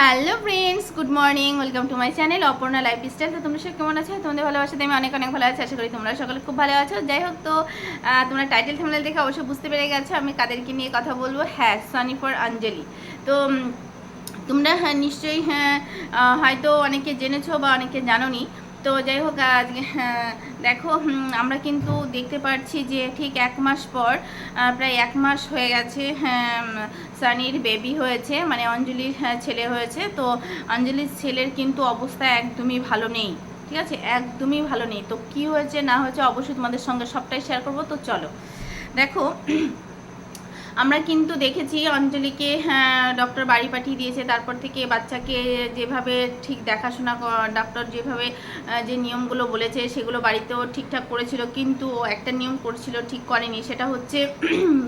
Hello friends, good morning, welcome to my channel Aparna lifestyle তো তোমরা সব কেমন আছো? তোমাদের ভালোবাসাতে আমি অনেক অনেক ভালো আছি, আশা করি তোমরা সকলে খুব ভালো আছো। যাই হোক তো তোমরা টাইটেল থামলে দেখে অবশ্যই বুঝতে পেরে গেছো, আমি কাদেরকে নিয়ে কথা বলব? হ্যাঁ সনি ফর আঞ্জলি তো তোমরা হ্যাঁ নিশ্চয়ই হ্যাঁ হয়তো অনেকে জেনেছো বা অনেকে জানোনি তো যাই হোক আজকে হ্যাঁ, দেখো আমরা কিন্তু দেখতে পাচ্ছি যে ঠিক এক মাস পর প্রায় এক মাস হয়ে গেছে হ্যাঁ, সানির বেবি হয়েছে মানে অঞ্জলির হ্যাঁ, ছেলে হয়েছে তো অঞ্জলির ছেলের কিন্তু অবস্থা একদমই ভালো নেই ঠিক আছে? একদমই ভালো নেই। তো কি হয়েছে না হয়েছে অবশ্যই তোমাদের সঙ্গে সবটাই শেয়ার করব তো চলো। দেখো আমরা কিন্তু দেখেছি অঞ্জলিকে হ্যাঁ ডক্টর বাড়ি পাঠিয়ে দিয়েছে, তারপর থেকে বাচ্চাকে যেভাবে ঠিক দেখাশোনা ডক্টর যেভাবে যে নিয়মগুলো বলেছে, সেগুলো বাড়িতেও ঠিকঠাক করেছিল, কিন্তু একটা নিয়ম করেছিল, ঠিক করেনি। সেটা হচ্ছে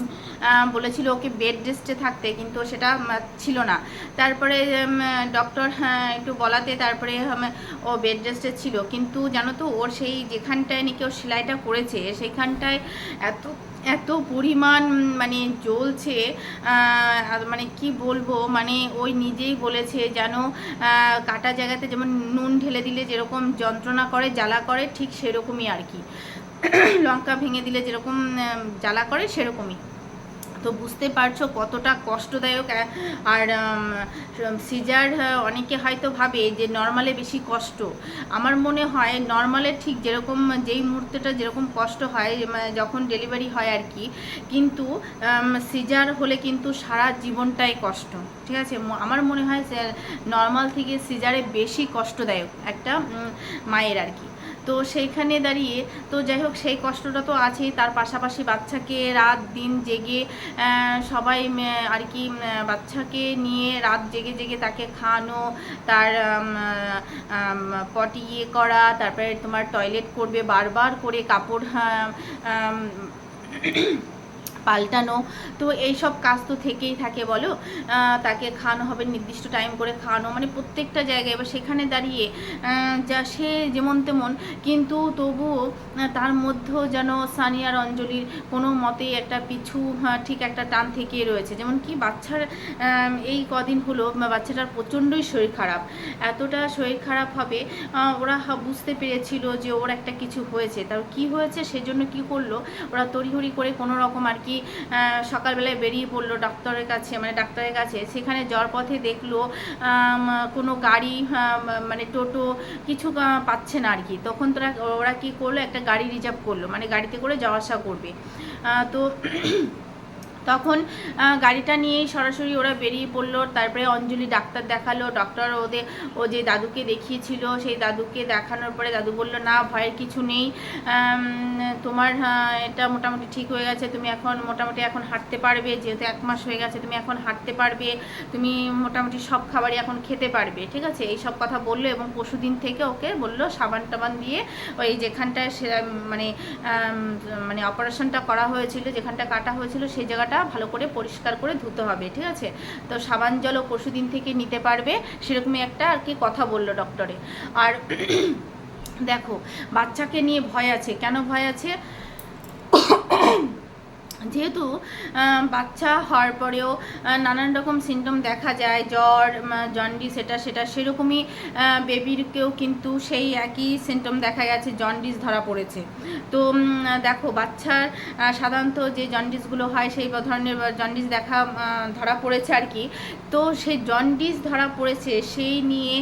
বলেছিল ওকে বেড রেস্টে থাকতে, কিন্তু সেটা ছিল না। তারপরে ডক্টর একটু বলাতে, তারপরে ও বেড রেস্টে ছিল। কিন্তু জানো তো, ওর সেই যেখানটায় নাকি ও সেলাইটা করেছে, সেখানটায় এত এত পরিমাণ মানে জ্বলছে মানে কি বলব মানে ওই নিজেই বলেছে যেন কাটা জায়গাতে যেমন নুন ঢেলে দিলে যেরকম যন্ত্রণা করে, জ্বালা করে, ঠিক সেরকমই আর কি। লঙ্কা ভেঙে দিলে যেরকম জ্বালা করে, সেরকমই। তো বুঝতে পারছ কতটা কষ্টদায়ক আর সিজার অনেকে হয়তো ভাবে যে নর্মালে বেশি কষ্ট। আমার মনে হয় নর্মালে ঠিক যেরকম যেই মুহূর্তটা যেরকম কষ্ট হয় মানে যখন ডেলিভারি হয় আর কি, কিন্তু সিজার হলে কিন্তু সারা জীবনটাই কষ্ট, ঠিক আছে? আমার মনে হয় নর্মাল থেকে সিজারে বেশি কষ্টদায়ক একটা মায়ের আর কি। তো সেইখানে দাঁড়িয়ে তো যাই হোক সেই কষ্টটা তো আছেই। তার পাশাপাশি বাচ্চাকে রাত দিন জেগে সবাই আর কি বাচ্চাকে নিয়ে রাত জেগে জেগে তাকে খাওয়ানো তার পটি ইয়ে করা তারপরে তোমার টয়লেট করবে বারবার করে কাপড় হ্যাঁ, পাল্টানো। তো এই সব কাজ তো থেকেই থাকে বলো। তাকে খাওয়ানো হবে নির্দিষ্ট টাইম করে খাওয়ানো। মানে প্রত্যেকটা জায়গায় এবার সেখানে দাঁড়িয়ে যা সে যেমন তেমন, কিন্তু তবুও তার মধ্যেও যেন সানিয়ার অঞ্জলির কোনো মতেই একটা পিছু ঠিক একটা টান থেকেই রয়েছে। যেমন কি বাচ্চার এই কদিন হলো বাচ্চাটার প্রচণ্ডই শরীর খারাপ। এতটা শরীর খারাপ হবে ওরা বুঝতে পেরেছিল যে ওর একটা কিছু হয়েছে। তার কি হয়েছে সেজন্য কি করল? ওরা তড়িহড়ি করে কোনো রকম আর কি আহ, সকালবেলায় বেরিয়ে পড়ল ডাক্তারের কাছে মানে ডাক্তারের কাছে সেখানে যাওয়ার পথে দেখল কোনো গাড়ি মানে টোটো কিছু পাচ্ছে না আর কি। তখন তোরা ওরা কি করল একটা গাড়ি রিজার্ভ করল মানে গাড়িতে করে যাওয়া আসা করবে। তো তখন গাড়িটা নিয়েই সরাসরি ওরা বেরিয়ে পড়ল। তারপরে অঞ্জলি ডাক্তার দেখাল ডক্টর ওদের, ও যে দাদুকে দেখিয়েছিল, সেই দাদুকে দেখানোর পরে দাদু বলল, না, ভয়ের কিছু নেই। তোমার এটা মোটামুটি ঠিক হয়ে গেছে। তুমি এখন মোটামুটি এখন হাঁটতে পারবে। যেহেতু এক মাস হয়ে গেছে, তুমি এখন হাঁটতে পারবে। তুমি মোটামুটি সব খাবারই এখন খেতে পারবে। ঠিক আছে? এই সব কথা বলল এবং পশুদিন থেকে ওকে বলল, সাবান টাবান দিয়ে ওই যেখানটায় সে মানে মানে অপারেশনটা করা হয়েছিল, যেখানটা কাটা হয়েছিল, সেই জায়গাটা ভালো করে পরিষ্কার করে ধুতে হবে, ঠিক আছে? তো সাবান জলও পশুদিন থেকে নিতে পারবে, সেরকমই একটা আর কি কথা বলল ডক্টরে আর দেখো, বাচ্চাকে নিয়ে ভয় আছে। কেন ভয় আছে? যেহেতু বাচ্চা হওয়ার পরেও নানান রকম সিমটম দেখা যায়, জ্বর জন্ডিস এটা সেটা, সেরকমই বেবিরকেও কিন্তু সেই একই সিমটম দেখা গেছে জন্ডিস ধরা পড়েছে। তো দেখো, বাচ্চার সাধারণত যে জন্ডিসগুলো হয়, সেই ধরনের জন্ডিস দেখা ধরা পড়েছে আর কি। তো সেই জন্ডিস ধরা পড়েছে, সেই নিয়ে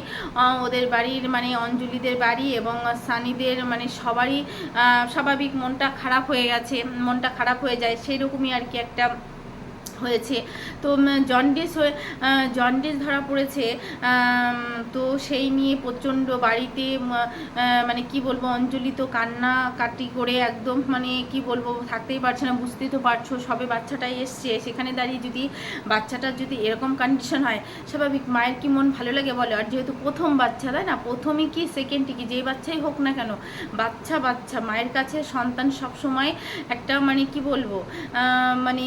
ওদের বাড়ির মানে অঞ্জলিদের বাড়ি এবং সানিদের মানে সবারই স্বাভাবিক মনটা খারাপ হয়ে গেছে, মনটা খারাপ হয়ে যায় সেই রকমই আর কি একটা হয়েছে। তো জন্ডিস হয়ে জন্ডিস ধরা পড়েছে তো সেই নিয়ে প্রচণ্ড বাড়িতে মানে কি বলব অঞ্জলি তো কান্না কাটি করে একদম মানে কি বলব, থাকতেই পারছে না, বুঝতেই তো পারছ, সবে বাচ্চাটাই এসছে। সেখানে দাঁড়িয়ে যদি বাচ্চাটার যদি এরকম কন্ডিশন হয়, স্বাভাবিক মায়ের কি মন ভালো লাগে বলে? আর যেহেতু প্রথম বাচ্চা, তাই না? প্রথমই কি সেকেন্ডই কি যেই বাচ্চাই হোক না কেন, বাচ্চা বাচ্চা, মায়ের কাছে সন্তান সবসময় একটা মানে কি বলব মানে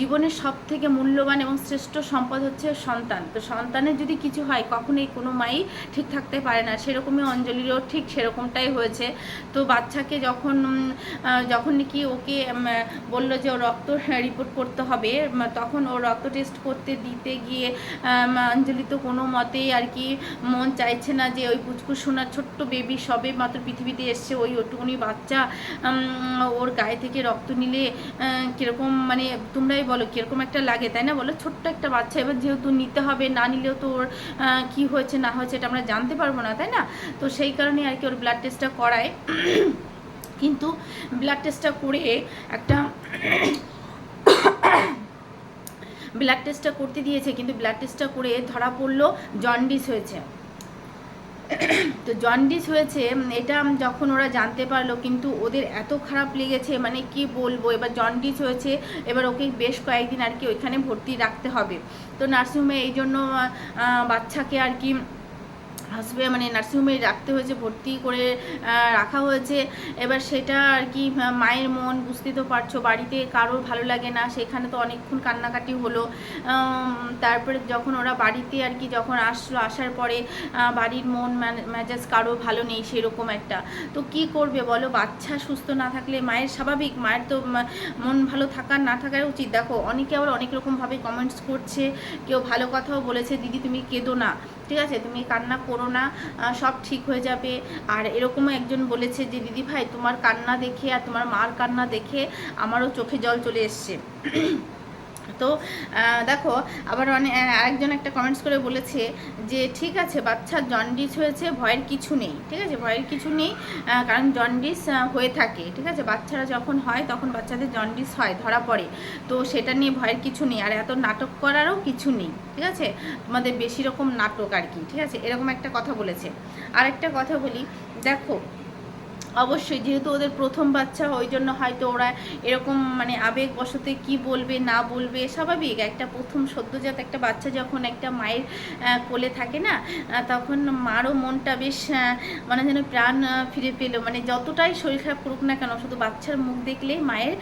জীবনের সব থেকে মূল্যবান এবং শ্রেষ্ঠ সম্পদ হচ্ছে সন্তান। তো সন্তানের যদি কিছু হয়, কখনোই কোনো মাই ঠিক থাকতে পারে না। সেরকমই অঞ্জলিরও ঠিক সেরকমটাই হয়েছে। তো বাচ্চাকে যখন যখন নাকি ওকে বলল যে ও রক্ত রিপোর্ট করতে হবে তখন ও রক্ত টেস্ট করতে দিতে গিয়ে অঞ্জলি তো কোনো মতেই আর কি মন চাইছে না যে ওই পুচকু সোনার ছোট্ট বেবি সবে মাত্র পৃথিবীতে এসছে, ওই ওটুকুনি বাচ্চা ওর গায়ে থেকে রক্ত নিলে কীরকম মানে তোমরাই বলো, কীরকম একটা লাগে, তাই না বলো? ছোট্ট একটা বাচ্চা, এবার যেহেতু নিতে হবে, না নিলেও তো ওর কি হয়েছে, না হয়েছে, এটা আমরা জানতে পারব না, তাই না? তো সেই কারণে আর কি ওর ব্লাড টেস্টটা করায়। কিন্তু ব্লাড টেস্টটা করে একটা ব্লাড টেস্টটা করতে দিয়েছে, কিন্তু ব্লাড টেস্টটা করে ধরা পড়ল জন্ডিস হয়েছে। তো জন্ডিস হয়েছে এটা যখন ওরা জানতে পারল, কিন্তু ওদের এত খারাপ লেগেছে মানে কি বলব, এবার জন্ডিস হয়েছে, এবার ওকে বেশ কয়েকদিন আর কি ওইখানে ভর্তি রাখতে হবে। তো নার্সিংহোমে এই জন্য বাচ্চাকে আর কি হসপিটাল মানে নার্সিংহোমে রাখতে হয়েছে, ভর্তি করে রাখা হয়েছে। এবার সেটা আর কি মায়ের মন বুঝতে তো পারছ, বাড়িতে কারোর ভালো লাগে না, সেখানে তো অনেকক্ষণ কান্নাকাটি হলো। তারপরে যখন ওরা বাড়িতে আর কি, যখন আসলো, আসার পরে বাড়ির মন মেজাজ কারও ভালো নেই সেরকম একটা। তো কি করবে বলো? বাচ্চা সুস্থ না থাকলে মায়ের স্বাভাবিক, মায়ের তো মন ভালো থাকার না থাকার উচিত। দেখো, অনেকে আবার অনেক রকমভাবে কমেন্টস করছে, কেউ ভালো কথাও বলেছে, দিদি তুমি কেঁদো না। ঠিক আছে, তুমি কান্না করো না সব ঠিক হয়ে যাবে। আর এরকমও একজন বলেছে যে, দিদি ভাই, তোমার কান্না দেখে আর তোমার মার কান্না দেখে আমারও চোখে জল চলে এসছে। তো দেখো, আবার অনেক আরেকজন একটা কমেন্টস করে বলেছে যে, ঠিক আছে, বাচ্চার জন্ডিস হয়েছে, ভয়ের কিছু নেই, ঠিক আছে? ভয়ের কিছু নেই কারণ জন্ডিস হয়ে থাকে, ঠিক আছে? বাচ্চারা যখন হয়, তখন বাচ্চাদের জন্ডিস হয়, ধরা পড়ে। তো সেটা নিয়ে ভয়ের কিছু নেই, আর এত নাটক করারও কিছু নেই, ঠিক আছে? তোমাদের বেশি রকম নাটক আর কি, ঠিক আছে? এরকম একটা কথা বলেছে। আর একটা কথা বলি, দেখো অবশ্যই, যেহেতু ওদের প্রথম বাচ্চা ওই জন্য হয়তো ওরা এরকম মানে আবেগ বশতে কি বলবে, না বলবে, স্বাভাবিক। একটা প্রথম সদ্যজাত একটা বাচ্চা যখন একটা মায়ের কোলে থাকে না তখন মারও মনটা বেশ মানে যেন প্রাণ ফিরে পেল। মানে যতটাই শরীর খারাপ করুক না কেন, শুধু বাচ্চার মুখ দেখলেই মায়ের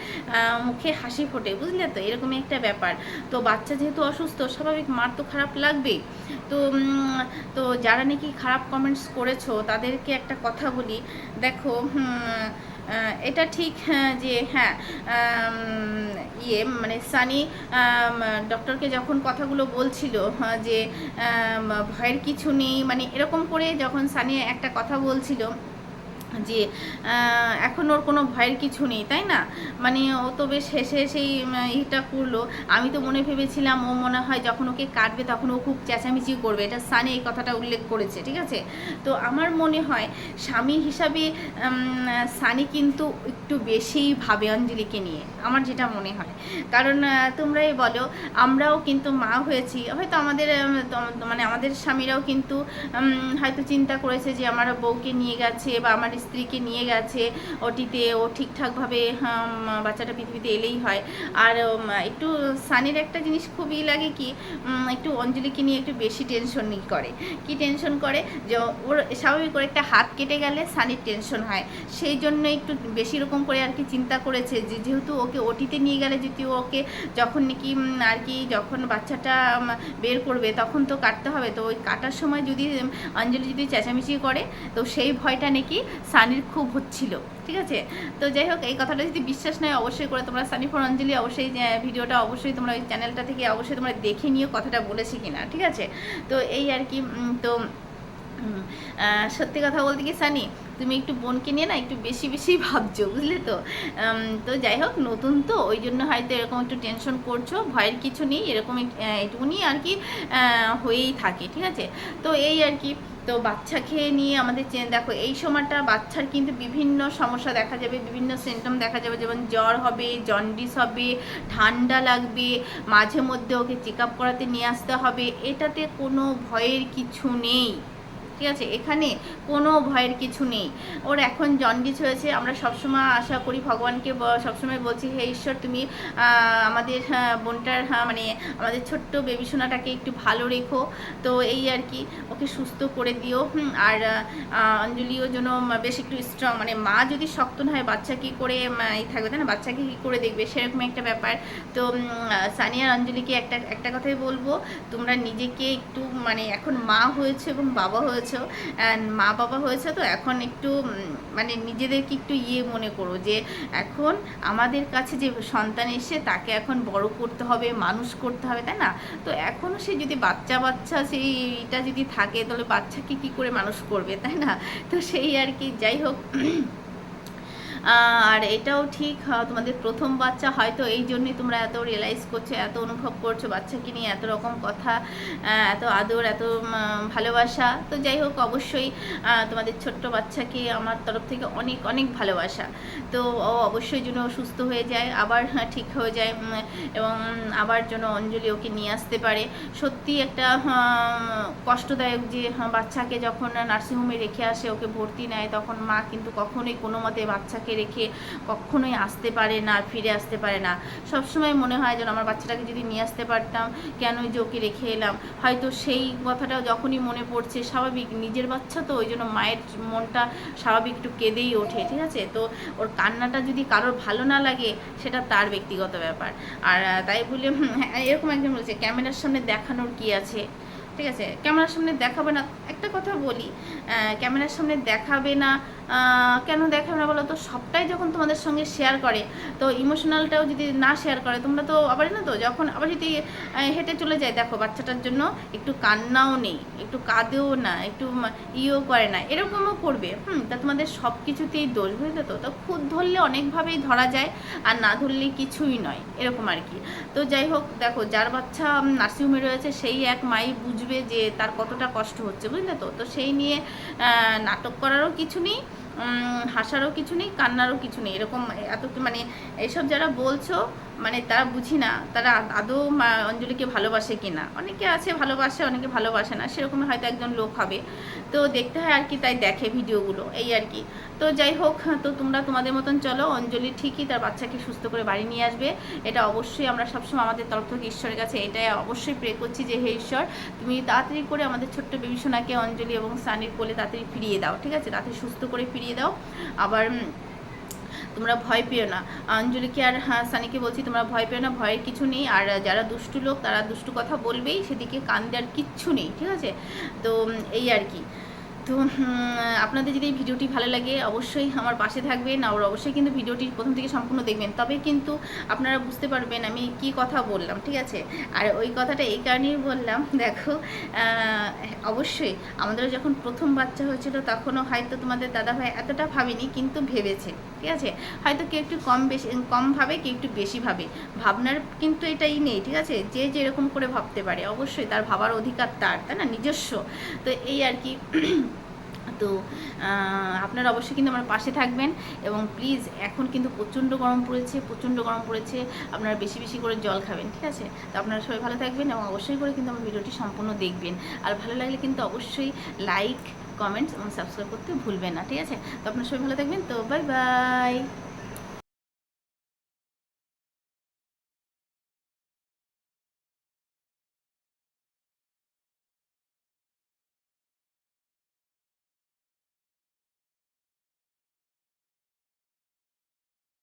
মুখে হাসি ফোটে, বুঝলে তো? এরকমই একটা ব্যাপার। তো বাচ্চা যেহেতু অসুস্থ, স্বাভাবিক মার তো খারাপ লাগবেই তো তো যারা নাকি খারাপ কমেন্টস করেছ, তাদেরকে একটা কথা বলি। দেখো এটা ঠিক হ্যাঁ, যে হ্যাঁ ইয়ে মানে সানি ডক্টরকে যখন কথাগুলো বলছিল হ্যাঁ, যে ভয়ের কিছু নেই মানে এরকম করে যখন সানি একটা কথা বলছিল যে এখন ওর কোনো ভয়ের কিছু নেই তাই না? মানে ও তো বেশ হেসে উম, ইটা করল। আমি তো মনে ভেবেছিলাম ও মনে হয় যখন ওকে কাটবে তখন ও খুব চেঁচামেচি করবে। এটা সানি এই কথাটা উল্লেখ করেছে ঠিক আছে? তো আমার মনে হয় স্বামী হিসাবে সানি কিন্তু একটু বেশিই ভাবে অঞ্জলিকে নিয়ে আমার যেটা মনে হয়। কারণ তোমরাই বলো আমরাও কিন্তু মা হয়েছি। হয়তো আমাদের মানে আমাদের স্বামীরাও কিন্তু হয়তো চিন্তা করেছে যে আমার বউকে নিয়ে গেছে বা আমার স্ত্রীকে নিয়ে গেছে, ওটিতে ও ঠিকঠাকভাবে বাচ্চাটা পৃথিবীতে এলেই হয়। আর একটু সানির একটা জিনিস খুবই লাগে কি একটু অঞ্জলিকে নিয়ে একটু বেশি টেনশন করে। কি টেনশন করে? যে ওর স্বাভাবিক করে একটা হাত কেটে গেলে সানির টেনশন হয়। সেই জন্য একটু বেশি রকম করে আর কি চিন্তা করেছে যে, যেহেতু ওকে ওটিতে নিয়ে গেলে, যদি ওকে যখন নাকি আর কি যখন বাচ্চাটা বের করবে, তখন তো কাটতে হবে। তো ওই কাটার সময় যদি অঞ্জলি যদি চেঁচামেচি করে, তো সেই ভয়টা নাকি সানির খুব হচ্ছিল, ঠিক আছে? তো যাই হোক, এই কথাটা যদি বিশ্বাস নয়, অবশ্যই করে তোমরা সানি ফর অঞ্জলি অবশ্যই ভিডিওটা অবশ্যই তোমরা ওই চ্যানেলটা থেকে অবশ্যই তোমরা দেখে নিও কথাটা বলেছি কিনা, ঠিক আছে? তো এই আর কি তো সত্যি কথা বলতে কি সানি তুমি একটু বোনকে নিয়ে না একটু বেশি বেশি ভাবছ, বুঝলে তো? তো যাই হোক, নতুন তো, ওই জন্য হয়তো এরকম একটু টেনশন করছ, ভয়ের কিছু নেই, এরকম এটুকুনি আর কি হয়েই থাকে, ঠিক আছে? তো এই আর কি, তো বাচ্চা খেয়ে নিয়ে আমাদের দেখো, এই সময়টা বাচ্চার কিন্তু বিভিন্ন সমস্যা দেখা যাবে, বিভিন্ন সিমটম দেখা যাবে, যেমন জ্বর হবে জন্ডিস হবে, ঠান্ডা লাগবে, মাঝে মধ্যে ওকে চেক আপ করাতে নিয়ে আসতে হবে, এটাতে কোনো ভয়ের কিছু নেই। ঠিক আছে এখানে কোনো ভয়ের কিছু নেই। ওর এখন জন্ডিস হয়েছে আমরা সবসময় আশা করি ভগবানকে সবসময় বলছি হে ঈশ্বর তুমি আমাদের হ্যাঁ, বোনটার হ্যাঁ, মানে আমাদের ছোট্ট বেবি সোনাটাকে একটু ভালো রেখো। তো এই আর কি ওকে সুস্থ করে দিও। আর অঞ্জলিও যেন বেশ একটু স্ট্রং মানে মা যদি শক্ত না হয় বাচ্চা কি করে এই থাকবে তাই না? বাচ্চাকে কী করে দেখবে? সেরকম একটা ব্যাপার। তো সানিয়া অঞ্জলিকে একটা একটা কথাই বলব তোমরা নিজেকে একটু মানে এখন মা হয়েছে এবং বাবা হয়েছেও অ্যান্ড মা বাবা হয়েছে, তো এখন একটু মানে নিজেদেরকে একটু ইয়ে মনে করো যে, এখন আমাদের কাছে যে সন্তান এসে তাকে এখন বড় করতে হবে, মানুষ করতে হবে, তাই না? তো এখনও সে যদি বাচ্চা বাচ্চা সেইটা যদি থাকে, তাহলে বাচ্চাকে কি করে মানুষ করবে, তাই না? তো সেই আর কি, যাই হোক আর এটাও ঠিক তোমাদের প্রথম বাচ্চা, হয়তো এই জন্যই তোমরা এত রিয়েলাইজ করছ, এত অনুভব করছ বাচ্চাকে নিয়ে, এত রকম কথা এত আদর, এত ভালোবাসা। তো যাই হোক, অবশ্যই তোমাদের ছোট্ট বাচ্চাকে আমার তরফ থেকে অনেক অনেক ভালোবাসা। তো অবশ্যই যেন সুস্থ হয়ে যায়, আবার ঠিক হয়ে যায় এবং আবার যেন অঞ্জলি ওকে নিয়ে আসতে পারে। সত্যি একটা কষ্টদায়ক যে বাচ্চাকে যখন নার্সিংহোমে রেখে আসে, ওকে ভর্তি নেয়, তখন মা কিন্তু কখনোই কোনো মতে বাচ্চাকে রেখে কখনোই আসতে পারে না ফিরে আসতে পারে না। সবসময় মনে হয় যেন আমার বাচ্চাটাকে যদি নিয়ে আসতে পারতাম কেনই যে ওকে রেখে এলাম। হয়তো সেই কথাটা যখনই মনে পড়ছে স্বাভাবিক। নিজের বাচ্চা তো ওই জন্য মায়ের মনটা স্বাভাবিক একটু কেঁদেই ওঠে ঠিক আছে? তো ওর কান্নাটা যদি কারোর ভালো না লাগে সেটা তার ব্যক্তিগত ব্যাপার। আর তাই বলে হ্যাঁ, এরকম একজন বলেছে ক্যামেরার সামনে দেখানোর কি আছে? ঠিক আছে? ক্যামেরার সামনে দেখাবে না। একটা কথা বলি ক্যামেরার সামনে দেখাবে না কেন দেখাবে না বলো? তো সবটাই যখন তোমাদের সঙ্গে শেয়ার করে, তো ইমোশনালটাও যদি না শেয়ার করে, তোমরা তো আবার না তো যখন আবার যদি হেঁটে চলে যায়, দেখো বাচ্চাটার জন্য একটু কান্নাও নেই, একটু কাঁদেও না, একটু ইয়েও করে না, এরকমও করবে। হুম, তা তোমাদের সব কিছুতেই দোষ, বুঝলে তো? তো খুদ ধরলে অনেকভাবেই ধরা যায়, আর না ধরলে কিছুই নয়, এরকম আর কি। তো যাই হোক, দেখো যার বাচ্চা নার্সিংহোমে রয়েছে, সেই এক মাই বুঝবে যে তার কতটা কষ্ট হচ্ছে, বুঝলে তো? তো সেই নিয়ে নাটক করারও কিছু নেই হাসারও কিছু নেই কান্নারও কিছু নেই। এরকম এত মানে এইসব যারা বলছো মানে তারা বুঝি না, তারা আদৌ অঞ্জলিকে ভালোবাসে কি না অনেকে আছে ভালোবাসে, অনেকে ভালোবাসে না সেরকম হয়তো একজন লোক হবে। তো দেখতে হয় আর কি, তাই দেখে ভিডিওগুলো, এই আর কি। তো যাই হোক তো তোমরা তোমাদের মতন চলো, অঞ্জলি ঠিকই তার বাচ্চাকে সুস্থ করে বাড়ি নিয়ে আসবে। এটা অবশ্যই আমরা সবসময় আমাদের তরফ থেকে ঈশ্বরের কাছে এটাই অবশ্যই প্রে করছি যে, হে ঈশ্বর, তুমি তাড়াতাড়ি করে আমাদের ছোট্ট সোনাকে অঞ্জলি এবং সানির কোলে তাড়াতাড়ি ফিরিয়ে দাও, ঠিক আছে? তাড়াতাড়ি সুস্থ করে ফিরিয়ে দাও। আবার তোমরা ভয় পেও না। অঞ্জলিকে আর হ্যাঁ সানিকে বলছি, তোমরা ভয় পেও না, ভয়ের কিছু নেই। আর যারা দুষ্টু লোক, তারা দুষ্টু কথা বলবেই, সেদিকে কান দেওয়ার কিচ্ছু নেই, ঠিক আছে? তো, এই আর কি। তো আপনাদের যদি এই ভিডিওটি ভালো লাগে, অবশ্যই আমার পাশে থাকবেন আর অবশ্যই কিন্তু ভিডিওটি প্রথম থেকে সম্পূর্ণ দেখবেন। তবে কিন্তু আপনারা বুঝতে পারবেন আমি কি কথা বললাম, ঠিক আছে? আর ওই কথাটা এই কারণেই বললাম, দেখো অবশ্যই আমাদেরও যখন প্রথম বাচ্চা হয়েছিল তখনও হয়তো তোমাদের দাদাভাই এতটা ভাবেনি, কিন্তু ভেবেছে, ঠিক আছে? হয়তো কেউ একটু কম বেশি, কম ভাবে, কেউ একটু বেশি ভাবে। ভাবনার কিন্তু এটাই নেই, ঠিক আছে? যে যেরকম করে ভাবতে পারে, অবশ্যই তার ভাবার অধিকার তার, তাই না? নিজস্ব। তো এই আর কি তো আপনারা অবশ্যই কিন্তু আমার পাশে থাকবেন এবং প্লিজ এখন কিন্তু প্রচণ্ড গরম পড়েছে, প্রচণ্ড গরম পড়েছে, আপনারা বেশি বেশি করে জল খাবেন, ঠিক আছে? তো আপনারা সবাই ভালো থাকবেন এবং অবশ্যই করে কিন্তু আমার ভিডিওটি সম্পূর্ণ দেখবেন। আর ভালো লাগলে কিন্তু অবশ্যই লাইক কমেন্টস এবং সাবস্ক্রাইব করতে ভুলবেন না, ঠিক আছে? তো আপনারা সবাই ভালো থাকবেন, তো বাই বাই